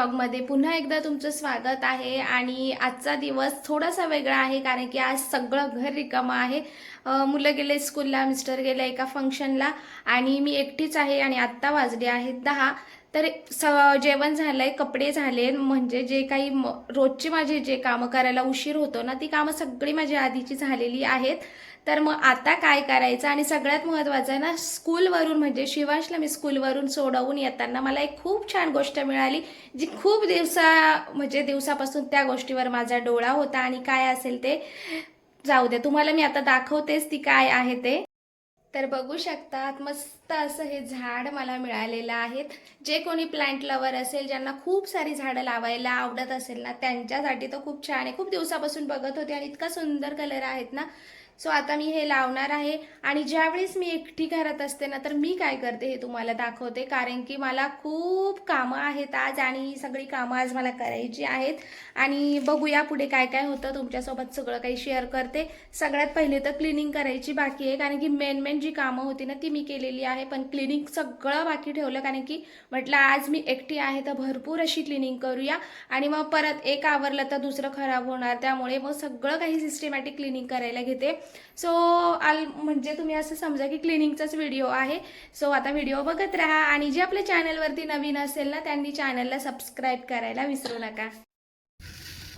ब्लॉगमध्ये पुन्हा एकदा तुमचं स्वागत आहे आणि आजचा दिवस थोडासा वेगळा आहे कारण की आज सगळं घर रिकामं आहे. मुलं गेले स्कूलला मिस्टर गेले एका फंक्शनला आणि मी एकटीच आहे आणि आत्ता वाजले आहेत दहा. तर स जेवण झालंय कपडे झाले म्हणजे जे काही म- रोजची माझी जे कामं करायला उशीर होतो ना ती कामं सगळी माझी आधीची झालेली आहेत. तर मग आता काय करायचं? आणि सगळ्यात महत्त्वाचं आहे ना स्कूलवरून म्हणजे शिवांशला मी स्कूलवरून सोडवून येताना मला एक खूप छान गोष्ट मिळाली जी खूप दिवसा म्हणजे दिवसापासून त्या गोष्टीवर माझा डोळा होता. आणि काय असेल ते जाऊ द्या तुम्हाला मी आता दाखवतेच ती काय आहे ते. तर बघू शकतात मस्त असं हे झाड मला मिळालेलं आहे जे कोणी प्लांट लवर असेल ज्यांना खूप सारी झाडं लावायला आवडत असेल ना त्यांच्यासाठी तर खूप छान आहे. खूप दिवसापासून बघत होते आणि इतका सुंदर कलर आहेत ना. सो आता मी हे लावणार आहे. आणि ज्यावेळेस मी एकटी घरात असते ना तर मी काय करते हे तुम्हाला दाखवते. कारण की मला खूप कामं आहेत आज आणि ही सगळी कामं आज मला करायची आहेत. आणि बघूया पुढे काय काय होतं. तुमच्यासोबत सगळं काही शेअर करते. सगळ्यात पहिले तर क्लिनिंग करायची बाकी आहे. कारण की मेन मेन जी कामं होती ना ती मी केलेली आहे. पण क्लिनिंग सगळं बाकी ठेवलं. कारण की म्हटलं आज मी एकटी आहे तर भरपूर अशी क्लिनिंग करूया. आणि मग परत एक आवरलं तर दुसरं खराब होणार. त्यामुळे मग सगळं काही सिस्टमॅटिक क्लिनिंग करायला घेते. सो आल म्हणजे तुम्ही असं समजा की क्लिनिंगचाच व्हिडिओ आहे. सो आता व्हिडिओ बघत राहा आणि जे आपल्या चॅनलवरती नवीन असेल ना त्यांनी चॅनलला सबस्क्राईब करायला विसरू नका.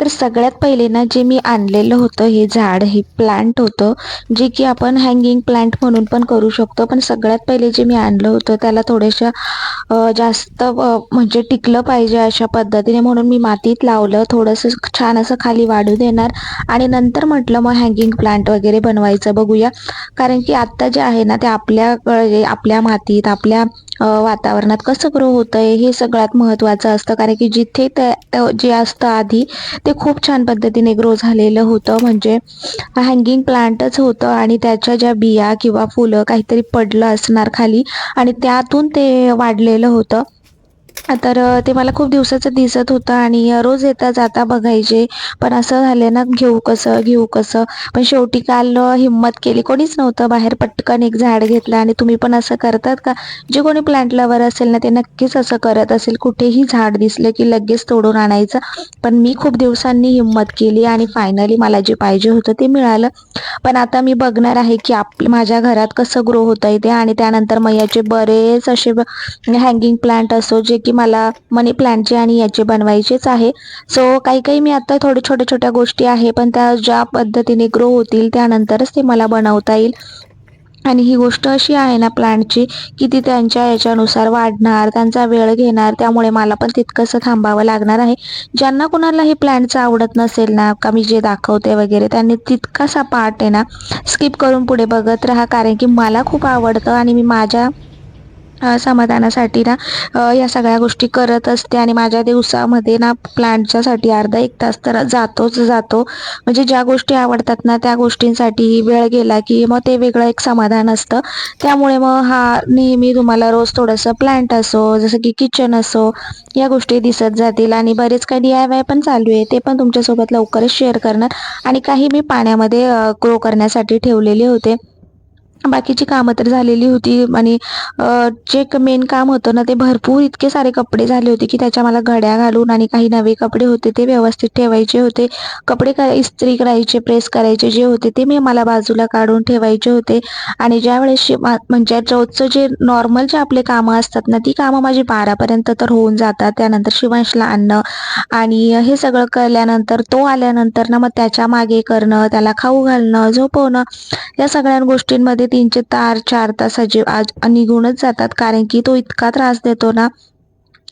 तर सगळ्यात पहिले ना जे मी आणलेलं होतं हे झाड हे प्लांट होतं जे की आपण हँगिंग प्लांट म्हणून पण करू शकतो. पण सगळ्यात पहिले जे मी आणलं होतं त्याला थोड्याशा जास्त म्हणजे टिकलं पाहिजे अशा पद्धतीने. म्हणून मी मातीत लावलं. थोडंसं छान असं खाली वाढू देणार. आणि नंतर म्हटलं मग हँगिंग प्लांट वगैरे बनवायचं. बघूया. कारण की आत्ता जे आहे ना ते आपल्या आपल्या मातीत आपल्या वातावरणात कसं ग्रो होतं आहे हे सगळ्यात महत्त्वाचं असतं. कारण की जिथे त्या जे असतं आधी ते खूप छान पद्धतीने ग्रो झालेलं होतं. म्हणजे हँगिंग प्लांटच होतं आणि त्याच्या ज्या बिया किंवा फुलं काहीतरी पडलं असणार खाली आणि त्यातून ते वाढलेलं होतं. तर ते मला खूप दिवसाचं दिसत होतं आणि रोज येता जाता बघायचे. पण असं झालं ना घेऊ कसं घेऊ कसं. पण शेवटी काल हिंमत केली. कोणीच नव्हतं बाहेर पटकन एक झाड घेतलं आणि तुम्ही पण असं करतात का? जे कोणी प्लांट लवर असेल ना ते नक्कीच असं करत असेल. कुठेही झाड दिसलं की लगेच तोडून आणायचं. पण मी खूप दिवसांनी हिंमत केली आणि फायनली मला जे पाहिजे होतं ते मिळालं. पण आता मी बघणार आहे की आप माझ्या घरात कसं ग्रो होतं आहे ते. आणि त्यानंतर मग याचे बरेच असे हँगिंग प्लांट असो जे की मला मनी प्लांटचे आणि याचे बनवायचेच आहे. सो काही काही मी आता थोडे छोट्या छोट्या गोष्टी आहे पण त्या ज्या पद्धतीने ग्रो होतील त्यानंतरच ते मला बनवता येईल. आणि ही गोष्ट अशी आहे ना प्लांटची की ती त्यांच्या याच्यानुसार वाढणार त्यांचा वेळ घेणार त्यामुळे मला पण तितकंसं थांबावं लागणार आहे. ज्यांना कुणाला हे प्लांटचं आवडत नसेल ना का मी जे दाखवते वगैरे त्यांनी तितकासा पार्ट आहे ना स्किप करून पुढे बघत राहा. कारण की मला खूप आवडतं आणि मी माझ्या समाधानासाठी ना या सगळ्या गोष्टी करत असते आणि माझ्या दिवसामध्ये ना प्लांटच्यासाठी अर्धा एक तास तर जातोच जातो. म्हणजे ज्या गोष्टी आवडतात ना त्या गोष्टींसाठी वेळ गेला की मग ते वेगळं एक समाधान असतं. त्यामुळे मग हा नेहमी तुम्हाला रोज थोडंसं प्लांट असो जसं की किचन असो या गोष्टी दिसत जातील आणि बरेच काही डी आय वाय पण चालू आहे ते पण तुमच्यासोबत लवकरच शेअर करणार. आणि काही मी पाण्यामध्ये ग्रो करण्यासाठी ठेवलेले होते. बाकीची कामं तर झालेली होती आणि जे मेन काम होतं ना ते भरपूर इतके सारे कपडे झाले होते की त्याच्या मला घड्या घालून आणि काही नवे कपडे होते ते व्यवस्थित ठेवायचे होते. कपडे करा इस्त्री करायचे प्रेस करायचे जे होते ते मी मला बाजूला काढून ठेवायचे होते. आणि ज्या वेळेस म्हणजे रोजचं जे नॉर्मल जे आपले कामं असतात ना ती कामं माझी बारापर्यंत तर होऊन जातात. त्यानंतर शिवांशला आणणं आणि हे सगळं केल्यानंतर तो आल्यानंतर ना मग त्याच्यामागे करणं त्याला खाऊ घालणं झोपवणं या सगळ्या गोष्टींमध्ये तीनचे तार चार तासाचे आज निघूनच जातात कारण की तो इतका त्रास देतो ना.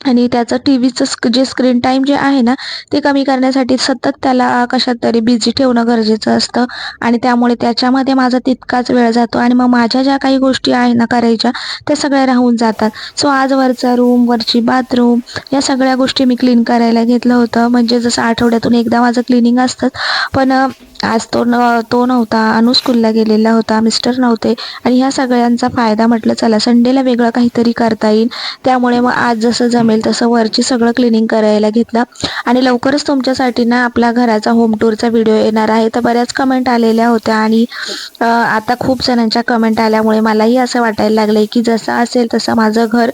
आणि त्याचं टी व्हीचं स्क जे स्क्रीन टाईम जे आहे ना ते कमी करण्यासाठी सतत त्याला कशात तरी बिझी ठेवणं गरजेचं असतं. आणि त्यामुळे त्याच्यामध्ये माझा तितकाच वेळ जातो आणि मग माझ्या ज्या काही गोष्टी आहे ना करायच्या त्या सगळ्या राहून जातात. सो आज वरचा रूम वरची बाथरूम या सगळ्या गोष्टी मी क्लीन करायला घेतलं होतं. म्हणजे जसं आठवड्यातून एकदा माझं क्लिनिंग असतंच. पण आज तो न तो नव्हता अनु स्कूलला गेलेला होता मिस्टर नव्हते. आणि ह्या सगळ्यांचा फायदा म्हटलं चला संडेला वेगळं काहीतरी करता येईल. त्यामुळे मग आज जसं जमेल तसं वरची सगळं क्लिनिंग करायला घेतलं. आणि लवकरच तुमच्यासाठी ना आपल्या घराचा होम टूरचा व्हिडिओ येणार आहे. तर बऱ्याच कमेंट आलेल्या होत्या. आणि आता खूप जणांच्या कमेंट आल्यामुळे मलाही असं वाटायला लागलंय की जसं असेल तसं माझं घर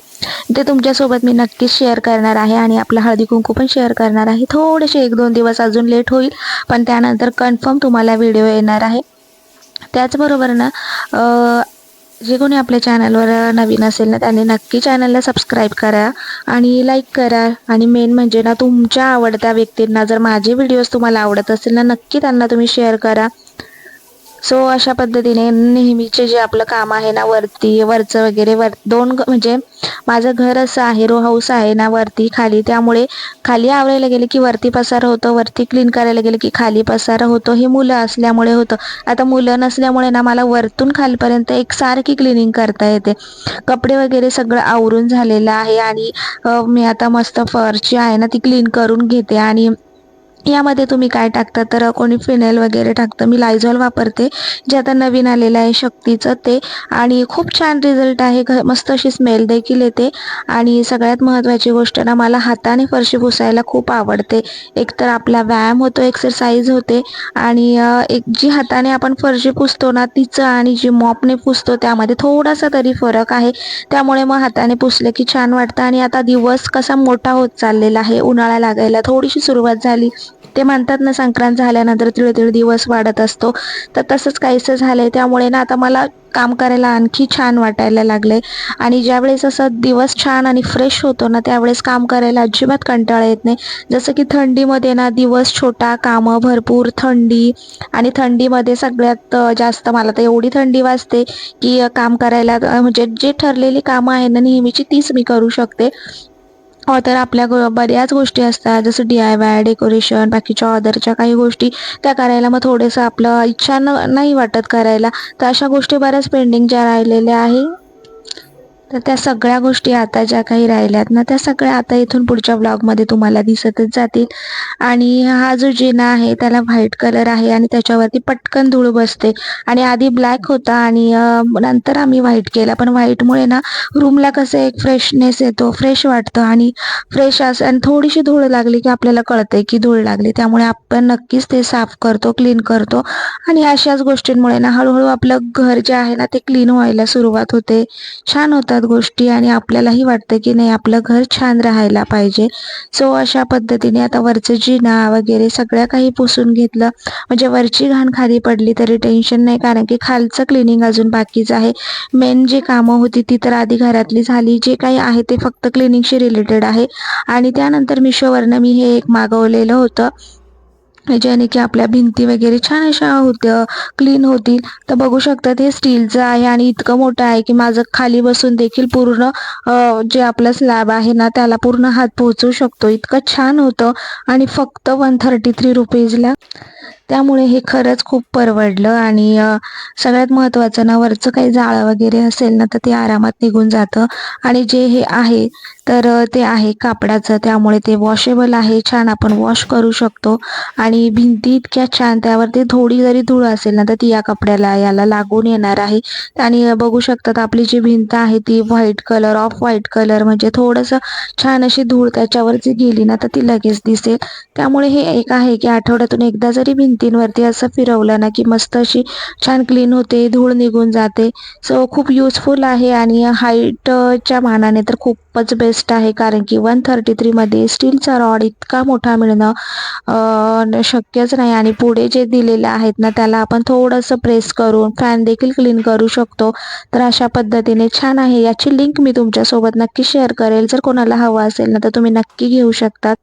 ते तुमच्यासोबत मी नक्कीच शेअर करणार आहे. आणि आपला हळदी कुंकू पण शेअर करणार आहे. थोडेसे एक दोन दिवस अजून लेट होईल. पण त्यानंतर कन्फर्म तुम्हाला व्हिडिओ येणार आहे. त्याचबरोबर ना जे कोणी आपल्या चॅनलवर नवीन असेल ना त्यांनी नक्की चॅनलला सबस्क्राईब करा आणि लाईक करा. आणि मेन म्हणजे ना तुमच्या आवडत्या व्यक्तींना जर माझे व्हिडिओज तुम्हाला आवडत असेल ना नक्की त्यांना तुम्ही शेअर करा. सो अशा पद्धतीने नेहमीचे जे आपलं काम आहे ना वरती वरचं वगैरे वर दोन म्हणजे माझं घर असं आहे रो हाऊस आहे ना वरती खाली. त्यामुळे खाली आवरायला गेले की वरती पसार होतो वरती क्लीन करायला गेले की खाली पसार होतो. हे मुलं असल्यामुळे होतं. आता मुलं नसल्यामुळे ना मला वरतून खालपर्यंत एक सारखी क्लिनिंग करता येते. कपडे वगैरे सगळं आवरून झालेलं आहे आणि मी आता मस्त फरची आहे ना ती क्लीन करून घेते आणि यामध्ये तुम्ही काय टाकता? तर कोणी फिनेल वगैरे टाकतं. मी लायझॉल वापरते जे आता नवीन आलेलं आहे शक्तीचं ते. आणि खूप छान रिझल्ट आहे. घ मस्त अशी स्मेल देखील येते. आणि सगळ्यात महत्त्वाची गोष्ट ना मला हाताने फरशी पुसायला खूप आवडते. एकतर आपला व्यायाम होतो एक्सरसाइज होते. आणि एक जी हाताने आपण फरशी पुसतो ना तिचं आणि जी मॉपने पुसतो त्यामध्ये थोडासा तरी फरक आहे. त्यामुळे मग हाताने पुसले की छान वाटतं. आणि आता दिवस कसा मोठा होत चाललेला आहे उन्हाळा लागायला थोडीशी सुरुवात झाली. ते म्हणतात ना संक्रांत झाल्यानंतर तिळ तिळ दिवस वाढत असतो. तर तसंच काहीसं झालंय त्यामुळे ना आता मला काम करायला आणखी छान वाटायला लागलंय. आणि ज्यावेळेस असं दिवस छान आणि फ्रेश होतो ना त्यावेळेस काम करायला अजिबात कंटाळा येत नाही. जसं की थंडीमध्ये ना दिवस छोटा कामं भरपूर थंडी. आणि थंडीमध्ये सगळ्यात जास्त मला तर एवढी थंडी वाजते की काम करायला म्हणजे जे ठरलेली कामं आहे ना नेहमीची तीच मी करू शकते. हो तर आपल्या बऱ्याच गोष्टी असतात जसं डी आय वाय डेकोरेशन बाकीच्या ऑदरच्या काही गोष्टी त्या करायला मग थोडंसं आपलं इच्छा न नाही वाटत करायला. तर अशा गोष्टी बऱ्याच पेंडिंग ज्या राहिलेल्या आहे. तर त्या सगळ्या गोष्टी आता ज्या काही राहिल्यात ना त्या सगळ्या आता इथून पुढच्या ब्लॉगमध्ये तुम्हाला दिसतच जातील. आणि हा जो जिना आहे त्याला व्हाईट कलर आहे आणि त्याच्यावरती पटकन धूळ बसते. आणि आधी ब्लॅक होता आणि नंतर आम्ही व्हाईट केला. पण व्हाईटमुळे ना रूमला कसं एक फ्रेशनेस येतो फ्रेश वाटतं. आणि फ्रेश असं आणि थोडीशी धूळ लागली की आपल्याला कळतंय की धूळ लागली. त्यामुळे आपण नक्कीच ते साफ करतो क्लीन करतो. आणि अशाच गोष्टींमुळे ना हळूहळू आपलं घर जे आहे ना ते क्लीन व्हायला सुरुवात होते. छान होतं. होतात गोष्टी आणि आपल्यालाही वाटतं की नाही आपलं घर छान राहायला पाहिजे. सो अशा पद्धतीने आता वरचं जिना वगैरे सगळ्या काही पुसून घेतलं. म्हणजे वरची घाण खाली पडली तरी टेन्शन नाही कारण की खालचं क्लिनिंग अजून बाकीचं आहे. मेन जी कामं होती ती तर आधी घरातली झाली. जे काही आहे ते फक्त क्लिनिंगशी रिलेटेड आहे. आणि त्यानंतर मिशोवरनं मी हे एक मागवलेलं होतं. ज्याने की आपल्या भिंती वगैरे छान अशा होत्या क्लीन होतील. तर बघू शकतात हे स्टीलचं आहे आणि इतकं मोठं आहे की माझं खाली बसून देखील पूर्ण जे आपलं स्लॅब आहे ना त्याला पूर्ण हात पोहोचू शकतो. इतकं छान होतं. आणि फक्त वन थर्टी थ्री रुपीजला त्यामुळे हे खरंच खूप परवडलं आणि सगळ्यात महत्त्वाचं ना वरचं काही जाळं वगैरे असेल ना तर ते आरामात निघून जातं. आणि जे हे आहे तर ते आहे कापडाचं. त्यामुळे ते वॉशेबल आहे छान आपण वॉश करू शकतो. आणि भिंती इतक्या छान त्यावरती थोडी जरी धूळ असेल ना तर ती या कपड्याला याला लागून येणार आहे. आणि बघू शकतात आपली जी भिंत आहे ती white colour off white colour म्हणजे थोडंसं छान अशी धूळ त्याच्यावरती गेली ना तर ती लगेच दिसेल. त्यामुळे हे एक आहे की आठवड्यातून एकदा जरी भिंत भिंतींवरती असं फिरवलं ना की मस्त अशी छान क्लीन होते धूळ निघून जाते. सो खूप युजफुल आहे आणि हाईटच्या मानाने तर खूपच बेस्ट आहे. कारण की वन थर्टी थ्रीमध्ये स्टीलचा रॉड इतका मोठा मिळणं शक्यच नाही. आणि पुढे जे दिलेलं आहेत ना त्याला आपण थोडंसं प्रेस करून फॅन देखील क्लीन करू शकतो. तर अशा पद्धतीने छान आहे. याची लिंक मी तुमच्यासोबत नक्की शेअर करेल. जर कोणाला हवं असेल ना तर तुम्ही नक्की घेऊ शकतात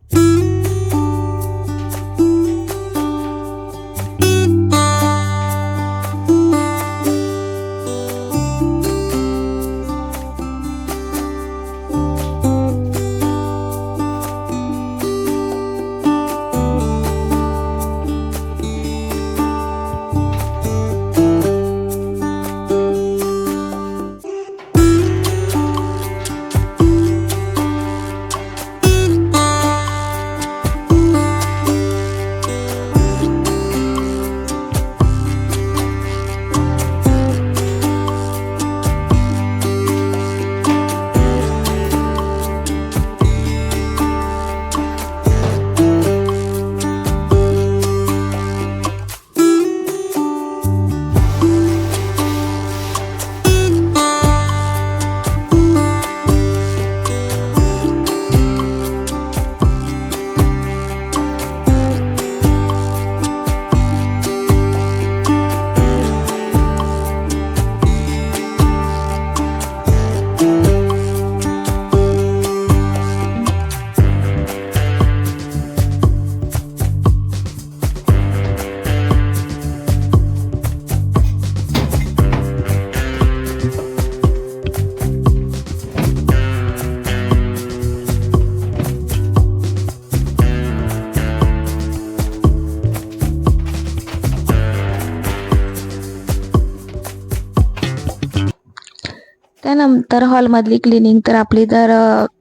त्यानंतर हॉलमधली क्लिनिंग तर आपली तर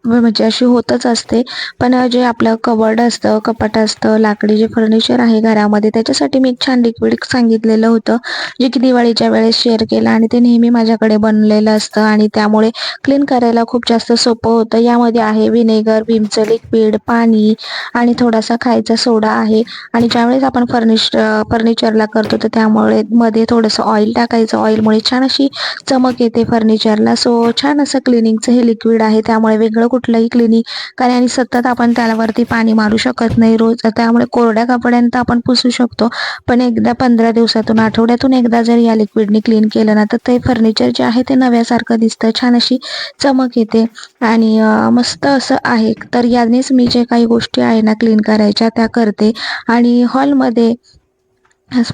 म्हणजे अशी होतच असते. पण जे आपलं कबर्ड असतं कपाट असतं लाकडी जे फर्निचर आहे घरामध्ये त्याच्यासाठी मी एक छान लिक्विड सांगितलेलं होतं जे की दिवाळीच्या वेळेस शेअर केलं आणि ते नेहमी माझ्याकडे बनलेलं असतं आणि त्यामुळे क्लीन करायला खूप जास्त सोपं होतं. यामध्ये आहे व्हिनेगर विमचं लिक्विड पाणी आणि थोडासा खायचा सोडा आहे. आणि ज्यावेळेस आपण फर्निश फर्निचरला करतो तर त्यामुळे मध्ये थोडंसं ऑइल टाकायचं. ऑइलमुळे छान अशी चमक येते फर्निचरला सो छान असं क्लिनिंगचं हे लिक्विड आहे. त्यामुळे वेगळं कुठलंही क्लिनिक कारण आणि सतत आपण त्यावरती पाणी मारू शकत नाही रोज. त्यामुळे कोरड्या कपड्यांत आपण पुसू शकतो. पण एकदा पंधरा दिवसातून आठवड्यातून एकदा जर या लिक्विडने क्लीन केलं ना तर ते फर्निचर जे आहे ते नव्यासारखं दिसतं. छान अशी चमक येते. आणि मस्त असं आहे. तर यानेच मी जे काही गोष्टी आहे ना क्लीन करायच्या त्या करते. आणि हॉलमध्ये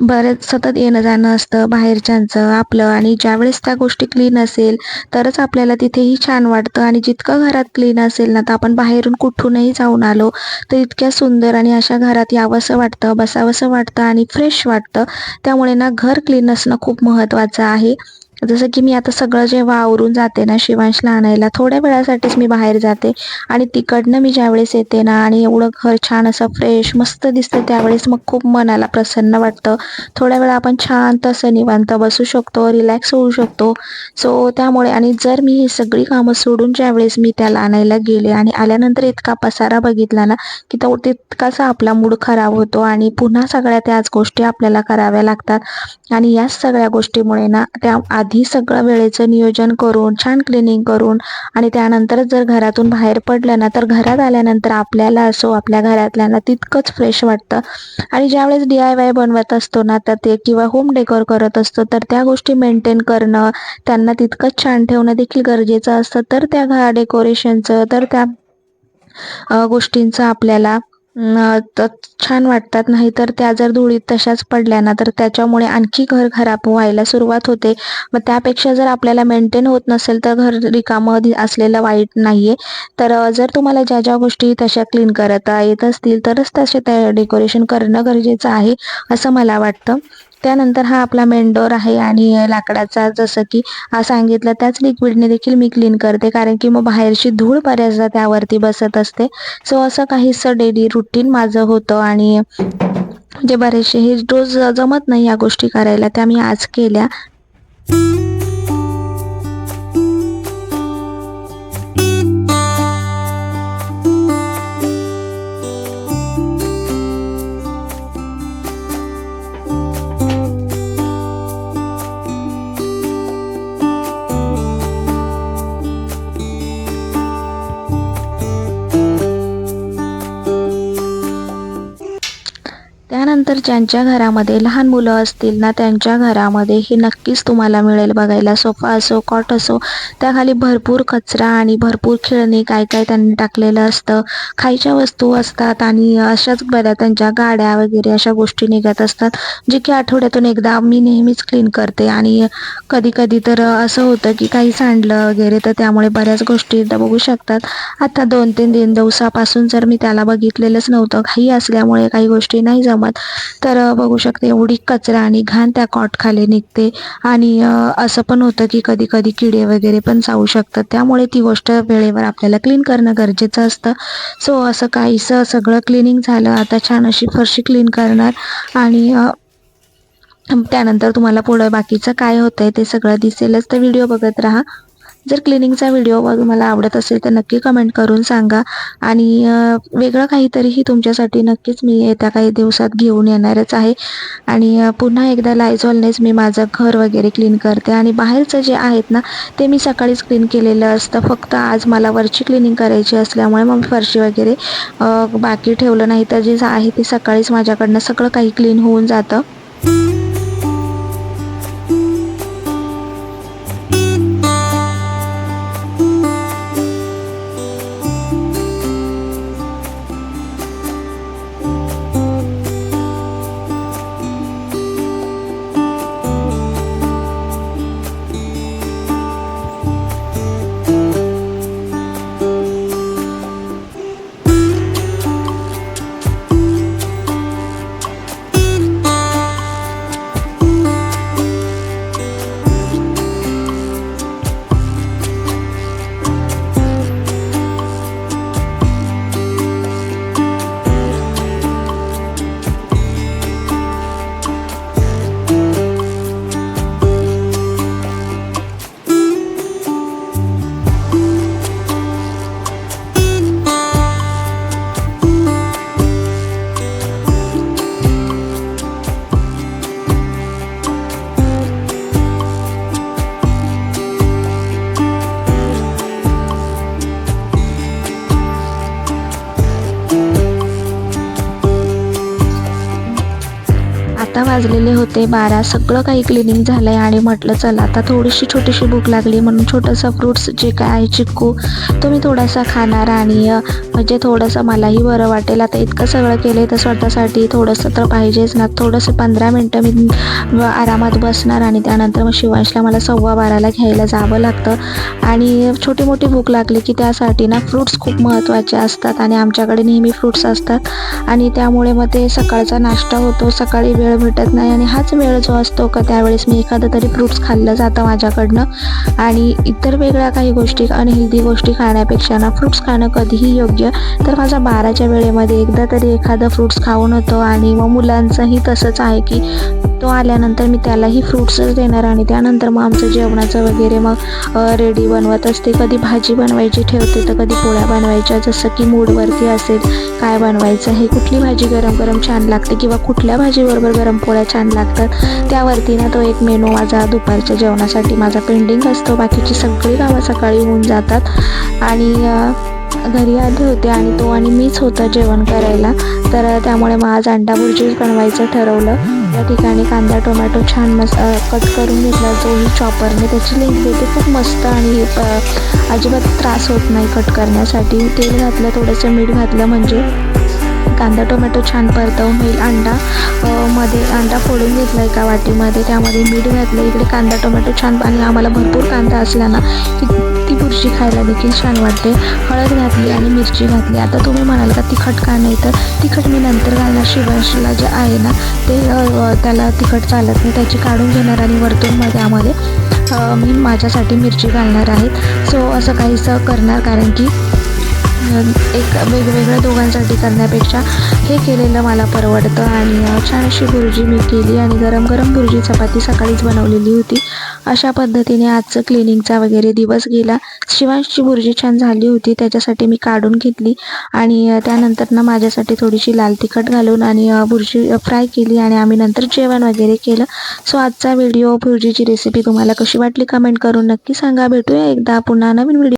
बरेच सतत येणं जाणं असतं बाहेरच्यांचं आपलं. आणि ज्यावेळेस त्या गोष्टी क्लीन असेल तरच आपल्याला तिथेही छान वाटतं. आणि जितकं घरात क्लीन असेल ना तर आपण बाहेरून कुठूनही जाऊन आलो तर इतक्या सुंदर आणि अशा घरात यावंसं वाटतं बसावंसं वाटतं आणि फ्रेश वाटतं. त्यामुळे ना घर क्लीन असणं खूप महत्त्वाचं आहे. जसं की मी आता सगळं जेव्हा आवरून जाते ना शिवांशला आणायला थोड्या वेळासाठीच मी बाहेर जाते. आणि तिकडनं मी ज्यावेळेस येते ना आणि एवढं घर छान असं फ्रेश मस्त दिसतं त्यावेळेस मग खूप मनाला प्रसन्न वाटतं. थोड्या वेळा आपण छान तसं निवांत बसू शकतो रिलॅक्स होऊ शकतो. सो त्यामुळे आणि जर मी ही सगळी कामं सोडून ज्यावेळेस मी त्याला आणायला गेले आणि आल्यानंतर इतका पसारा बघितला ना की तो तितकासा आपला मूड खराब होतो आणि पुन्हा सगळ्या त्याच गोष्टी आपल्याला कराव्या लागतात. आणि याच सगळ्या गोष्टीमुळे ना त्या आधी सगळं वेळेचं नियोजन करून छान क्लिनिंग करून आणि त्यानंतरच जर घरातून बाहेर पडलं ना तर घरात आल्यानंतर आपल्याला असो आपल्या घरातल्यांना तितकंच फ्रेश वाटतं. आणि ज्यावेळेस डी आय वाय बनवत असतो ना तर ते किंवा होम डेकोर करत असतो तर त्या गोष्टी मेंटेन करणं त्यांना तितकंच छान ठेवणं देखील गरजेचं असतं. तर त्या घरा डेकोरेशनचं तर त्या गोष्टींचं आपल्याला न, छान वाटतात. नाही तर त्या जर धुळीत तशाच पडल्या ना तर त्याच्यामुळे आणखी घर खराब व्हायला सुरुवात होते. मग त्यापेक्षा जर आपल्याला मेंटेन होत नसेल तर घर रिकामं असलेलं वाईट नाहीये. तर जर तुम्हाला ज्या ज्या गोष्टी तशा क्लीन करता येत असतील तरच तसे त्या डेकोरेशन करणं गरजेचं आहे असं मला वाटतं. त्यानंतर हा आपला मेंडोर आहे आणि लाकडाचा जसं की सांगितलं त्याच लिक्विडने देखील मी क्लीन करते. कारण की मग बाहेरची धूळ बऱ्याचदा त्यावरती बसत असते. सो असं काहीसं डेली रुटीन माझं होतं आणि जे बरेचसे हे रोज जमत नाही या गोष्टी करायला त्या मी आज केल्या. ज्यांच्या घरामध्ये लहान मुलं असतील ना त्यांच्या घरामध्ये हे नक्कीच तुम्हाला मिळेल बघायला. सोफा असो कॉट असो त्याखाली भरपूर कचरा आणि भरपूर खेळणी काय काय त्यांनी टाकलेलं असतं. खायच्या वस्तू असतात आणि अशाच बऱ्या त्यांच्या गाड्या वगैरे अशा गोष्टी निघत असतात जे की आठवड्यातून एकदा मी नेहमीच क्लीन करते. आणि कधी कधी तर असं होतं की काही सांडलं वगैरे तर त्यामुळे बऱ्याच गोष्टी बघू शकतात. आता दोन तीन दिन दिवसापासून जर मी त्याला बघितलेलंच नव्हतं घाई असल्यामुळे काही गोष्टी नाही जमत. तर बघू शकते एवढी कचरा आणि घाण त्या कॉटखाली निघते. आणि असं पण होतं की कधी कधी किडे वगैरे पण चावू शकतात. त्यामुळे ती गोष्ट वेळेवर आपल्याला क्लीन करणं गरजेचं असतं. सो असं काहीसं सगळं क्लिनिंग झालं आता छान अशी फरशी क्लीन करणार. आणि त्यानंतर तुम्हाला पुढं बाकीचं काय होतंय ते सगळं दिसेलच. तर व्हिडिओ बघत राहा. जर क्लिनिंगचा व्हिडिओ तुम्हाला आवडत असेल तर नक्की कमेंट करून सांगा. आणि वेगळं काहीतरीही तुमच्यासाठी नक्कीच मी येत्या काही दिवसात घेऊन येणारच आहे. आणि पुन्हा एकदा लायझॉलनेच मी माझं घर वगैरे क्लीन करते. आणि बाहेरचं जे आहेत ना ते मी सकाळीच क्लीन केलेलं असतं. फक्त आज मला वरची क्लिनिंग करायची असल्यामुळे मग फरशी वगैरे बाकी ठेवलं नाही. तर जे आहे ते सकाळीच माझ्याकडनं सगळं काही क्लीन होऊन जातं. las ते बारा सगळं काही क्लिनिंग झालं आहे आणि म्हटलं चला आता थोडीशी छोटीशी भूक लागली म्हणून छोटंसं फ्रूट्स जे काय आहे चिक्कू तो मी थोडासा खाणार आणि म्हणजे थोडंसं मलाही बरं वाटेल. आता इतकं सगळं केलं तर स्वतःसाठी थोडंसं तर पाहिजेच ना. थोडंसं पंधरा मिनटं मी आरामात बसणार आणि त्यानंतर मग शिवांशला मला सव्वा बाराला घ्यायला जावं लागतं. आणि छोटी मोठी भूक लागली की त्यासाठी ना फ्रूट्स खूप महत्त्वाचे असतात आणि आमच्याकडे नेहमी फ्रूट्स असतात. आणि त्यामुळे मग ते सकाळचा नाश्ता होतो. सकाळी वेळ भेटत नाही आणि हा हाच वेळ जो असतो का त्यावेळेस मी एखादं तरी फ्रूट्स खाल्लं जातं माझ्याकडनं. आणि इतर वेगळ्या काही गोष्टी अनहेल्दी गोष्टी खाण्यापेक्षा ना फ्रूट्स खाणं कधीही योग्य. तर माझा बाराच्या वेळेमध्ये एकदा तरी एखादं फ्रूट्स खाऊन होतो आणि मग मुलांचंही तसंच आहे की तो आल्यानंतर मी त्यालाही फ्रूट्सच देणार आणि त्यानंतर मग आमचं जेवणाचं वगैरे मग रेडी बनवत असते. कधी भाजी बनवायची ठेवते तर कधी पोळ्या बनवायच्या. जसं की मूडवरती असेल काय बनवायचं? हे कुठली भाजी गरम गरम छान लागते किंवा कुठल्या भाजीबरोबर गरम पोळ्या छान लागतात. त्यावरती ना तो एक मेनू माझा दुपारच्या जेवणासाठी माझा पेंडिंग असतो. बाकीची सगळी कामं सकाळी होऊन जातात. आणि घरी आले होते आणि तो आणि मीच होतं जेवण करायला. तर त्यामुळे मग आज अंडा भुर्जीच बनवायचं ठरवलं. त्या ठिकाणी कांदा टोमॅटो छान मस्त कट करून घेतला. जोही चॉपरने त्याची लिंक देते. खूप मस्त आणि अजिबात त्रास होत नाही कट करण्यासाठी. तेल घातलं थोडंसं मीठ घातलं म्हणजे कांदा टोमॅटो छान परतवून होईल. अंडा मध्ये अंडा फोडून घेतला एका वाटीमध्ये. त्यामध्ये मीठ घातलं इकडे कांदा टोमॅटो छान आणि आम्हाला भरपूर कांदा असला ना की ती बुरशी खायला देखील छान वाटते. हळद घातली आणि मिरची घातली. आता तुम्ही म्हणाल का तिखट का नाही? तर तिखट मी नंतर घालणार. शिवांशला जे आहे ना ते त्याला तिखट चालत नाही. त्याची काढून घेणार आणि वरतून आम्हाला त्यामध्ये मी माझ्यासाठी मिरची घालणार आहेत सो असं काहीसं करणार. कारण की एक वेगवेगळ्या दोघांसाठी करण्यापेक्षा हे केलेलं मला परवडतं आणि छान अशी भुर्जी मी केली आणि गरम गरम भुर्जी चपाती सकाळीच बनवलेली होती. अशा पद्धतीने आजचं क्लिनिंगचा वगैरे दिवस गेला. शिवांशची भुर्जी छान झाली होती त्याच्यासाठी मी काढून घेतली आणि त्यानंतर ना माझ्यासाठी थोडीशी लाल तिखट घालून आणि भुर्जी फ्राय केली आणि आम्ही नंतर जेवण वगैरे केलं. सो आजचा व्हिडिओ भुर्जीची रेसिपी तुम्हाला कशी वाटली कमेंट करून नक्की सांगा. भेटूया एकदा पुन्हा नवीन व्हिडिओ